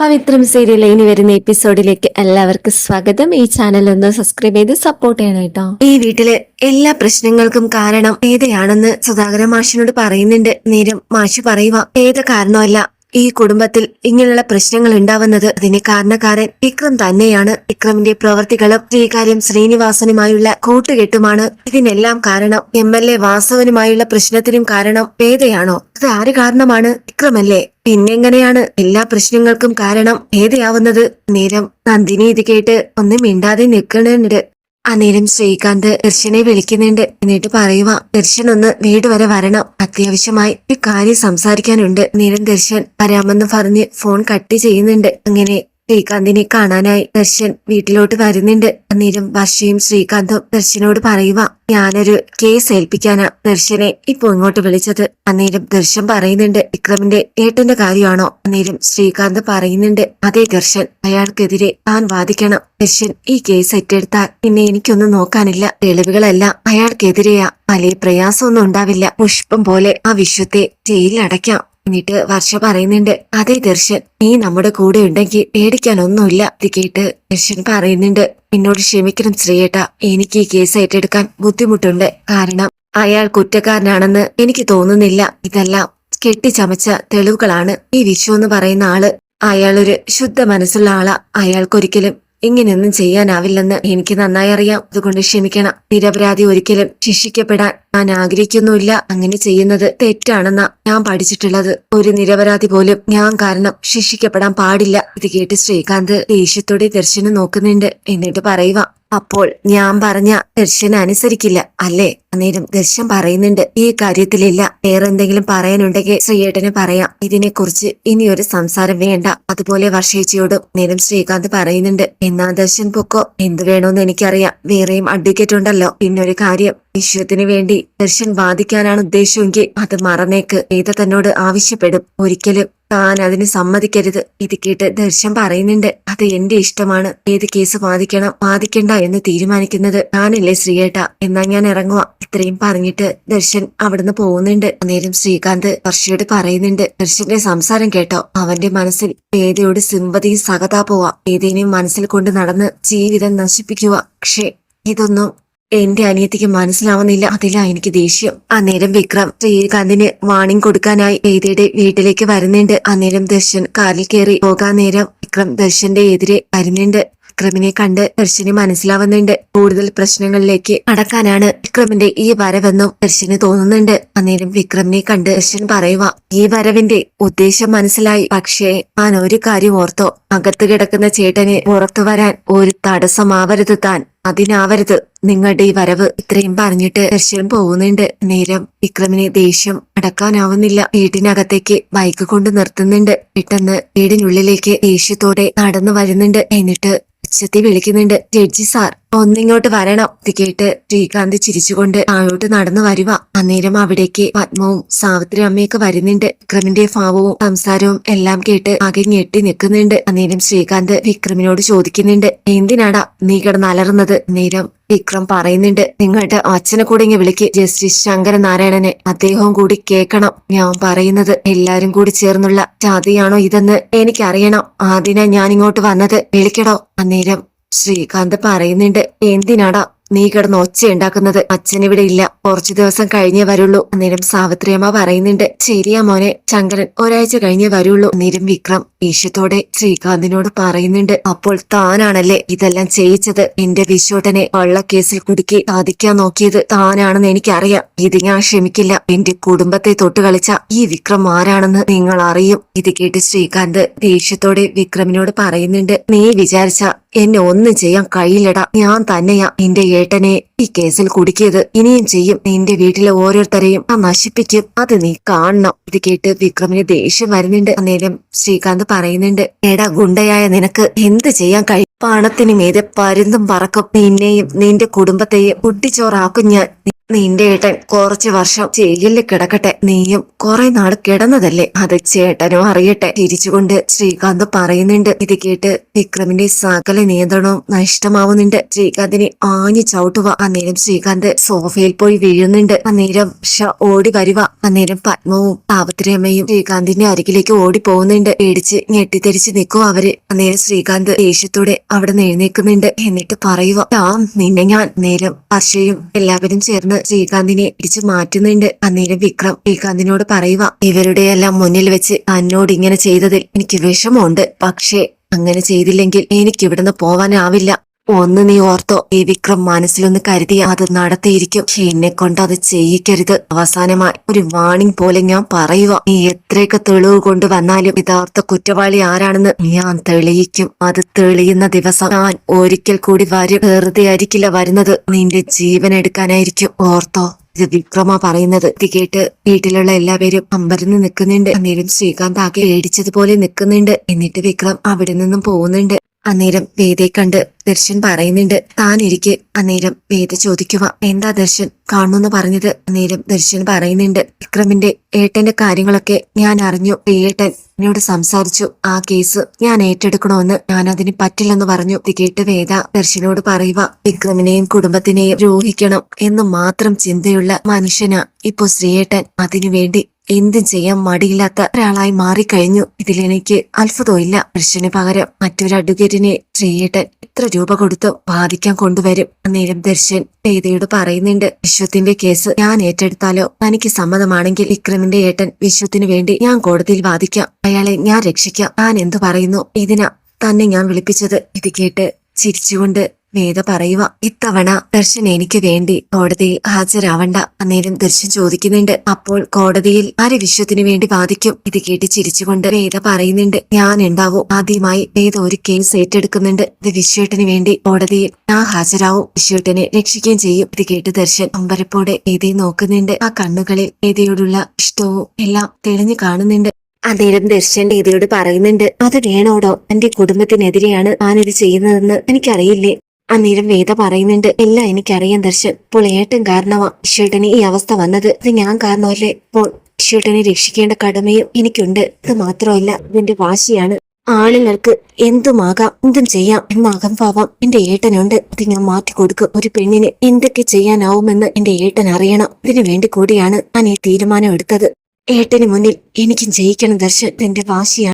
പവിത്രം serial ഇനി വരുന്ന എപ്പിസോഡിലേക്ക് എല്ലാവർക്കും സ്വാഗതം. ഈ ചാനൽ ഒന്ന് സബ്സ്ക്രൈബ് ചെയ്ത് സപ്പോർട്ട് ചെയ്യണം കേട്ടോ. ഈ വീട്ടിലെ എല്ലാ പ്രശ്നങ്ങൾക്കും കാരണം ഏതയാണെന്ന് സുധാകര മാഷിനോട് പറയുന്നുണ്ട്. നേരം മാഷ് പറയുക ഏത് കാരണമല്ല ഈ കുടുംബത്തിൽ ഇങ്ങനെയുള്ള പ്രശ്നങ്ങൾ ഉണ്ടാവുന്നത് അതിന് കാരണക്കാരൻ വിക്രം തന്നെയാണ്. വിക്രമിന്റെ പ്രവർത്തികളും ശ്രീകാര്യം ശ്രീനിവാസനുമായുള്ള കൂട്ടുകെട്ടുമാണ്. ഇതിനെല്ലാം കാരണം എം എൽ എ വാസവനുമായുള്ള പ്രശ്നത്തിനും കാരണം വേദയാണോ അത് ആര് കാരണമാണ്? വിക്രമല്ലേ? പിന്നെങ്ങനെയാണ് എല്ലാ പ്രശ്നങ്ങൾക്കും കാരണം ഏതയാവുന്നത് നേരം നന്ദിനി ഇത് കേട്ട് ഒന്നും മിണ്ടാതെ നിൽക്കണുണ്ട്. അന്നേരം ശ്രീകാന്ത് ദർശനെ വിളിക്കുന്നുണ്ട്. എന്നിട്ട് പറയുക ദർശൻ ഒന്ന് വീട് വരെ വരണം. അത്യാവശ്യമായി ഒരു കാര്യം സംസാരിക്കാനുണ്ട്. നേരം ദർശൻ വരാമെന്ന് പറഞ്ഞ് ഫോൺ കട്ട് ചെയ്യുന്നുണ്ട്. അങ്ങനെ ശ്രീകാന്തിനെ കാണാനായി ദർശൻ വീട്ടിലോട്ട് വരുന്നുണ്ട്. അന്നേരം വർഷയും ശ്രീകാന്തും ദർശനോട് പറയുക ഞാനൊരു കേസ് ഏൽപ്പിക്കാനാ ദർശനെ ഇപ്പൊ ഇങ്ങോട്ട് വിളിച്ചത്. അന്നേരം ദർശൻ പറയുന്നുണ്ട് വിക്രമിന്റെ ഏട്ടന്റെ കാര്യമാണോ? അന്നേരം ശ്രീകാന്ത് പറയുന്നുണ്ട് അതേ ദർശൻ അയാൾക്കെതിരെ താൻ വാദിക്കണം. ദർശൻ ഈ കേസ് ഏറ്റെടുത്താൽ പിന്നെ എനിക്കൊന്നും നോക്കാനില്ല. തെളിവുകളെല്ലാം അയാൾക്കെതിരെയാ. വലിയ പ്രയാസമൊന്നും ഉണ്ടാവില്ല. പുഷ്പം പോലെ ആ വിശ്വത്തെ ജയിലിലടയ്ക്കാം. എന്നിട്ട് വർഷ പറയുന്നുണ്ട് അതെ ദർശൻ നീ നമ്മുടെ കൂടെ ഉണ്ടെങ്കിൽ പേടിക്കാനൊന്നുമില്ല ഇത് കേട്ട് ദർശൻ പറയുന്നുണ്ട്. എന്നോട് ക്ഷമിക്കണം ശ്രീയേട്ട എനിക്ക് ഈ കേസ് ഏറ്റെടുക്കാൻ ബുദ്ധിമുട്ടുണ്ട്. കാരണം അയാൾ കുറ്റക്കാരനാണെന്ന് എനിക്ക് തോന്നുന്നില്ല. ഇതെല്ലാം കെട്ടിച്ചമച്ച തെളിവുകളാണ്. ഈ വിഷു എന്ന് പറയുന്ന ആൾ അയാളൊരു ശുദ്ധ മനസ്സുള്ള ആളാ. അയാൾക്കൊരിക്കലും ഇങ്ങനെയൊന്നും ചെയ്യാനാവില്ലെന്ന് എനിക്ക് നന്നായി അറിയാം. അതുകൊണ്ട് ക്ഷമിക്കണം. നിരപരാധി ഒരിക്കലും ശിക്ഷിക്കപ്പെടാൻ ഞാൻ ആഗ്രഹിക്കുന്നുമില്ല. അങ്ങനെ ചെയ്യുന്നത് തെറ്റാണെന്നാ ഞാൻ പഠിച്ചിട്ടുള്ളത്. ഒരു നിരപരാധി പോലും ഞാൻ കാരണം ശിക്ഷിക്കപ്പെടാൻ പാടില്ല. ഇത് കേട്ട് ശ്രീകാന്ത് ദേഷ്യത്തോടെ ദർശനം നോക്കുന്നുണ്ട്. എന്നിട്ട് പറയുക അപ്പോൾ ഞാൻ പറഞ്ഞ ദർശൻ അനുസരിക്കില്ല അല്ലേ? അന്നേരം ദർശൻ പറയുന്നുണ്ട് ഈ കാര്യത്തിലില്ല. വേറെ എന്തെങ്കിലും പറയാനുണ്ടെങ്കിൽ ശ്രീയേട്ടന് പറയാം. ഇതിനെക്കുറിച്ച് ഇനി ഒരു സംസാരം വേണ്ട. അതുപോലെ വർഷേച്ചിയോട് നേരം ശ്രീകാന്ത് പറയുന്നുണ്ട് എന്നാ ദർശൻ പൊക്കോ? എന്ത് വേണോന്ന് എനിക്കറിയാം. വേറെയും അഡ്വക്കേറ്റ് ഉണ്ടല്ലോ. പിന്നൊരു കാര്യം വിശ്വത്തിന് വേണ്ടി ദർശൻ വാദിക്കാനാണ് ഉദ്ദേശമെങ്കിൽ അത് മറന്നേക്ക്. വേദ തന്നോട് ആവശ്യപ്പെടും. ഒരിക്കലും താൻ അതിന് സമ്മതിക്കരുത്. ഇത് കേട്ട് ദർശൻ പറയുന്നുണ്ട് അത് എന്റെ ഇഷ്ടമാണ്. ഏത് കേസ് വാദിക്കണം? വാദിക്കണ്ട എന്ന് തീരുമാനിക്കുന്നത് താനല്ലേ ശ്രീയേട്ട. എന്നാ ഞാൻ ഇറങ്ങുക ഇത്രയും പറഞ്ഞിട്ട് ദർശൻ അവിടുന്ന് പോകുന്നുണ്ട്. അന്നേരം ശ്രീകാന്ത് വർഷയോട് പറയുന്നുണ്ട് ദർശന്റെ സംസാരം കേട്ടോ. അവന്റെ മനസ്സിൽ വേദയോട് സിമ്പതിയും സഹതാപവുക ഏതേനെയും മനസ്സിൽ കൊണ്ട് നടന്ന് ജീവിതം നശിപ്പിക്കുക പക്ഷേ ഇതൊന്നും എന്റെ അനിയത്തിക്ക് മനസ്സിലാവുന്നില്ല. അതിലാ എനിക്ക് ദേഷ്യം. അന്നേരം വിക്രം ശ്രീകാന്തിന് വാണിംഗ് കൊടുക്കാനായി വേദിയുടെ വീട്ടിലേക്ക് വരുന്നുണ്ട്. അന്നേരം ദർശൻ കാറിൽ കയറി. പോകാൻ നേരം വിക്രം ദർശന്റെ എതിരെ വരുന്നുണ്ട്. വിക്രമിനെ കണ്ട് ദർശന് മനസ്സിലാവുന്നുണ്ട്. കൂടുതൽ പ്രശ്നങ്ങളിലേക്ക് അടക്കാനാണ് വിക്രമിന്റെ ഈ വരവെന്നും ദർശന് തോന്നുന്നുണ്ട്. അന്നേരം വിക്രമിനെ കണ്ട് ദർശൻ പറയുക ഈ വരവിന്റെ ഉദ്ദേശം മനസ്സിലായി. പക്ഷേ താൻ ഒരു കാര്യം ഓർത്തോ. അകത്ത് കിടക്കുന്ന ചേട്ടനെ പുറത്തു വരാൻ ഒരു തടസ്സമാവരുത് താൻ. അതിനാവരുത്. നിങ്ങളുടെ ഈ വരവ് ഇത്രയും പറഞ്ഞിട്ട് ദർശനം പോകുന്നുണ്ട്. നേരം വിക്രമിനെ ദേഷ്യം അടക്കാനാവുന്നില്ല. വീടിനകത്തേക്ക് ബൈക്ക് കൊണ്ട് നിർത്തുന്നുണ്ട്. പെട്ടെന്ന് വീടിനുള്ളിലേക്ക് ദേഷ്യത്തോടെ നടന്നു വരുന്നുണ്ട്. എന്നിട്ട് ഉച്ചത്തി വിളിക്കുന്നുണ്ട് ജഡ്ജി സാർ. ഒന്നിങ്ങോട്ട് വരണം. ഇത് കേട്ട് ശ്രീകാന്ത് ചിരിച്ചുകൊണ്ട് താഴോട്ട് നടന്നു വരുക അന്നേരം അവിടേക്ക് പത്മവും സാവിത്രി അമ്മയൊക്കെ വരുന്നുണ്ട്. വിക്രമിന്റെ ഭാവവും സംസാരവും എല്ലാം കേട്ട് ആകെ ഞെട്ടി നിൽക്കുന്നുണ്ട്. അന്നേരം ശ്രീകാന്ത് വിക്രമിനോട് ചോദിക്കുന്നുണ്ട് എന്തിനാടാ നീ കിടന്ന് അന്നേരം നേരം വിക്രം പറയുന്നുണ്ട് നിങ്ങളുടെ അച്ഛനെ കൂടെ ഇങ്ങനെ വിളിക്ക്. ജസ്റ്റിസ് ശങ്കരനാരായണനെ അദ്ദേഹവും കൂടി കേൾക്കണം. ഞാൻ പറയുന്നത് എല്ലാരും കൂടി ചേർന്നുള്ള ജാതിയാണോ ഇതെന്ന് എനിക്കറിയണം. ആദ്യനാ ഞാൻ ഇങ്ങോട്ട് വന്നത്. വിളിക്കടോ. അന്നേരം ശ്രീകാന്ത് പറയുന്നുണ്ട് എന്തിനാടാ നീ കിടന്ന് ഒച്ച ഉണ്ടാക്കുന്നത്? അച്ഛൻ ഇവിടെ ഇല്ല. കുറച്ചു ദിവസം കഴിഞ്ഞേ വരുള്ളൂ. അന്നേരം സാവിത്രിയമ്മ പറയുന്നുണ്ട് ശരിയാ മോനെ ശങ്കരൻ ഒരാഴ്ച കഴിഞ്ഞേ വരുള്ളൂ. അന്നേരം വിക്രം ഈശ്വത്തോടെ ശ്രീകാന്തിനോട് പറയുന്നുണ്ട് അപ്പോൾ താനാണല്ലേ ഇതെല്ലാം ചെയ്യിച്ചത്? എന്റെ വിശ്വട്ടനെ വള്ളക്കേസിൽ കുടുക്കി സാധിക്കാൻ നോക്കിയത് താനാണെന്ന് എനിക്കറിയാം. ഇത് ഞാൻ ക്ഷമിക്കില്ല. എന്റെ കുടുംബത്തെ തൊട്ട് കളിച്ച ഈ വിക്രം ആരാണെന്ന് നിങ്ങൾ അറിയും ഇത് കേട്ട് ശ്രീകാന്ത് ദേഷ്യത്തോടെ വിക്രമിനോട് പറയുന്നുണ്ട് നീ വിചാരിച്ച എന്നെ ഒന്നും ചെയ്യാൻ കഴിയില്ലടാ. ഞാൻ തന്നെയാ നിന്റെ ഏട്ടനെ ഈ കേസിൽ കുടുക്കിയത്. ഇനിയും ചെയ്യും. നിന്റെ വീട്ടിലെ ഓരോരുത്തരെയും ആ നശിപ്പിക്കും. അത് നീ കാണണം. ഇത് കേട്ട് വിക്രമിന് ദേഷ്യം വരുന്നുണ്ട്. അന്നേരം ശ്രീകാന്ത് പറയുന്നുണ്ട് എടാ ഗുണ്ടയായ നിനക്ക് എന്ത് ചെയ്യാൻ കഴിയും പണത്തിന് മീതെ പരുന്തും പറക്കും. നിന്നെയും നിന്റെ കുടുംബത്തെയും കുട്ടിച്ചോറാക്കും ഞാൻ. നിന്റെ ഏട്ടൻ കുറച്ച് വർഷം ജയിലിൽ കിടക്കട്ടെ. നീയും കുറെ നാൾ കിടന്നതല്ലേ? അത് ചേട്ടനും അറിയട്ടെ. തിരിച്ചുകൊണ്ട് ശ്രീകാന്ത് പറയുന്നുണ്ട്. ഇത് കേട്ട് വിക്രമിന്റെ സകല നിയന്ത്രണവും നഷ്ടമാവുന്നുണ്ട്. ശ്രീകാന്തിനെ ആഞ്ഞു ചവിട്ടുക അന്നേരം ശ്രീകാന്ത് സോഫയിൽ പോയി വീഴുന്നുണ്ട്. അന്നേരം ഷ ഓടി വരുക അന്നേരം പത്മവും പാവത്രിയമ്മയും ശ്രീകാന്തിന്റെ അരികിലേക്ക് ഓടി പോകുന്നുണ്ട്. പേടിച്ച് ഞെട്ടിത്തെരിച്ച് നിൽക്കുക അവർ. അന്നേരം ശ്രീകാന്ത് ദേഷ്യത്തോടെ അവിടെ നെഴുന്നേക്കുന്നുണ്ട് എന്നിട്ട് പറയുക ആ നിന്നെ ഞാൻ. നേരം ഹർഷയും എല്ലാവരും ചേർന്ന് ശ്രീകാന്തിനെ ഇടിച്ചു മാറ്റുന്നുണ്ട്. അന്നേരം വിക്രം ശ്രീകാന്തിനോട് പറയുക ഇവരുടെയെല്ലാം മുന്നിൽ വെച്ച് തന്നോട് ഇങ്ങനെ ചെയ്തതിൽ എനിക്ക് വിഷമമുണ്ട്. പക്ഷേ അങ്ങനെ ചെയ്തില്ലെങ്കിൽ എനിക്ക് ഇവിടുന്ന് പോവാനാവില്ല. ഒന്ന് നീ ഓർത്തോ ഈ വിക്രം മനസ്സിലൊന്ന് കരുതി അത് നടത്തിയിരിക്കും. എന്നെ കൊണ്ട് അത് ചെയ്യിക്കരുത്. അവസാനമായി ഒരു വാണിംഗ് പോലെ ഞാൻ പറയുക നീ എത്രയൊക്കെ തെളിവ് കൊണ്ടുവന്നാലും യഥാർത്ഥ കുറ്റവാളി ആരാണെന്ന് ഞാൻ തെളിയിക്കും. അത് തെളിയുന്ന ദിവസം ഞാൻ ഒരിക്കൽ കൂടി വരും. വെറുതെ ആയിരിക്കില്ല വരുന്നത്. നിന്റെ ജീവൻ എടുക്കാനായിരിക്കും. ഓർത്തോ ഇത് വിക്രമ പറയുന്നത്. ഇത് കേട്ട് വീട്ടിലുള്ള എല്ലാവരും അമ്പരന്ന് നിൽക്കുന്നുണ്ട്. അന്നേരം ശ്രീകാന്ത് ആകെ പേടിച്ചതുപോലെ നിൽക്കുന്നുണ്ട്. എന്നിട്ട് വിക്രം അവിടെ നിന്നും പോകുന്നുണ്ട്. അന്നേരം വേദയെ കണ്ട് ദർശൻ പറയുന്നുണ്ട് താൻ ഇരിക്കെ അന്നേരം വേദ ചോദിക്കുക. എന്താ ദർശൻ? കാണുന്നു പറഞ്ഞത്? അന്നേരം ദർശൻ പറയുന്നുണ്ട് വിക്രമിന്റെ ഏട്ടന്റെ കാര്യങ്ങളൊക്കെ ഞാൻ അറിഞ്ഞു. ഏട്ടൻ എന്നോട് സംസാരിച്ചു. ആ കേസ് ഞാൻ ഏറ്റെടുക്കണമെന്ന് ഞാൻ അതിന് പറ്റില്ലെന്ന് പറഞ്ഞു. തികേട്ട് കേട്ട് വേദ ദർശനോട് പറയുക വിക്രമിനെയും കുടുംബത്തിനെയും രോഹിക്കണം എന്ന് മാത്രം ചിന്തയുള്ള മനുഷ്യനാ ഇപ്പൊ ശ്രീയേട്ടൻ അതിനുവേണ്ടി എന്തും ചെയ്യാൻ മടിയില്ലാത്ത ഒരാളായി മാറിക്കഴിഞ്ഞു. ഇതിലെനിക്ക് അത്ഭുതമില്ല. പുരുഷന് പകരം മറ്റൊരു അഡ്വക്കേറ്റിനെ ശ്രീയേട്ടൻ എത്ര രൂപ കൊടുത്തു ബാധിക്കാൻ കൊണ്ടുവരും. അന്നേരം ദർശൻ വേദയോട് പറയുന്നുണ്ട് വിശ്വത്തിന്റെ കേസ് ഞാൻ ഏറ്റെടുത്താലോ? തനിക്ക് സമ്മതമാണെങ്കിൽ വിക്രമിന്റെ ഏട്ടൻ വിശ്വത്തിന് വേണ്ടി ഞാൻ കോടതിയിൽ വാദിക്കാം. അയാളെ ഞാൻ രക്ഷിക്കാം. ഞാൻ എന്തു പറയുന്നു? ഇതിനാ തന്നെ ഞാൻ വിളിപ്പിച്ചത്. ഇത് കേട്ട് ചിരിച്ചുകൊണ്ട് വേദ പറയുക ഇത്തവണ ദർശൻ എനിക്ക് വേണ്ടി കോടതിയിൽ ഹാജരാവണ്ട അന്നേരം ദർശൻ ചോദിക്കുന്നുണ്ട്. അപ്പോൾ കോടതിയിൽ ആര് വിശ്വത്തിനു വേണ്ടി വാദിക്കും? ഇത് കേട്ട് ചിരിച്ചുകൊണ്ട് വേദ പറയുന്നുണ്ട് ഞാൻ ഉണ്ടാവും. ആദ്യമായി വേദ ഒരു കേസ് ഏറ്റെടുക്കുന്നുണ്ട്. ഇത് വിശ്വട്ടിന് വേണ്ടി കോടതിയിൽ ഞാൻ ഹാജരാവും. വിശ്വട്ടിനെ രക്ഷിക്കുകയും ചെയ്യും. ഇത് കേട്ട് ദർശൻ അമ്പരപ്പോടെ വേദയെ നോക്കുന്നുണ്ട്. ആ കണ്ണുകളിൽ വേദയോടുള്ള ഇഷ്ടവും എല്ലാം തെളിഞ്ഞു കാണുന്നുണ്ട്. അന്നേരം ദർശൻ വേദയോട് പറയുന്നുണ്ട് അത് വേണോടോ? എന്റെ കുടുംബത്തിനെതിരെയാണ് ഞാനിത് ചെയ്യുന്നതെന്ന് എനിക്കറിയില്ലേ? അന്നേരം വേദ പറയുന്നുണ്ട് എല്ലാം എനിക്കറിയാം ദർശൻ. ഇപ്പോൾ ഏട്ടൻ കാരണമാ ഈശ്വരന് ഈ അവസ്ഥ വന്നത്. ഇത് ഞാൻ കാരണമല്ലേ? ഇപ്പോൾ ഈശ്വരനെ രക്ഷിക്കേണ്ട കടമയും എനിക്കുണ്ട്. ഇത് മാത്രമല്ല ഇതിന്റെ വാശിയാണ്. ആണുങ്ങൾക്ക് എന്തുമാകാം? എന്തും ചെയ്യാം. എന്ന അകംഭാവം എന്റെ ഏട്ടനുണ്ട്. അത് ഞാൻ മാറ്റി കൊടുക്കും. ഒരു പെണ്ണിന് എന്തൊക്കെ ചെയ്യാനാവുമെന്ന് എന്റെ ഏട്ടൻ അറിയണം. ഇതിനു വേണ്ടി കൂടിയാണ് ഞാൻ ഈ തീരുമാനം എടുത്തത്. ഏട്ടന് മുന്നിൽ എനിക്കും ജയിക്കണം ദർശൻ. എന്റെ വാശിയാണ്.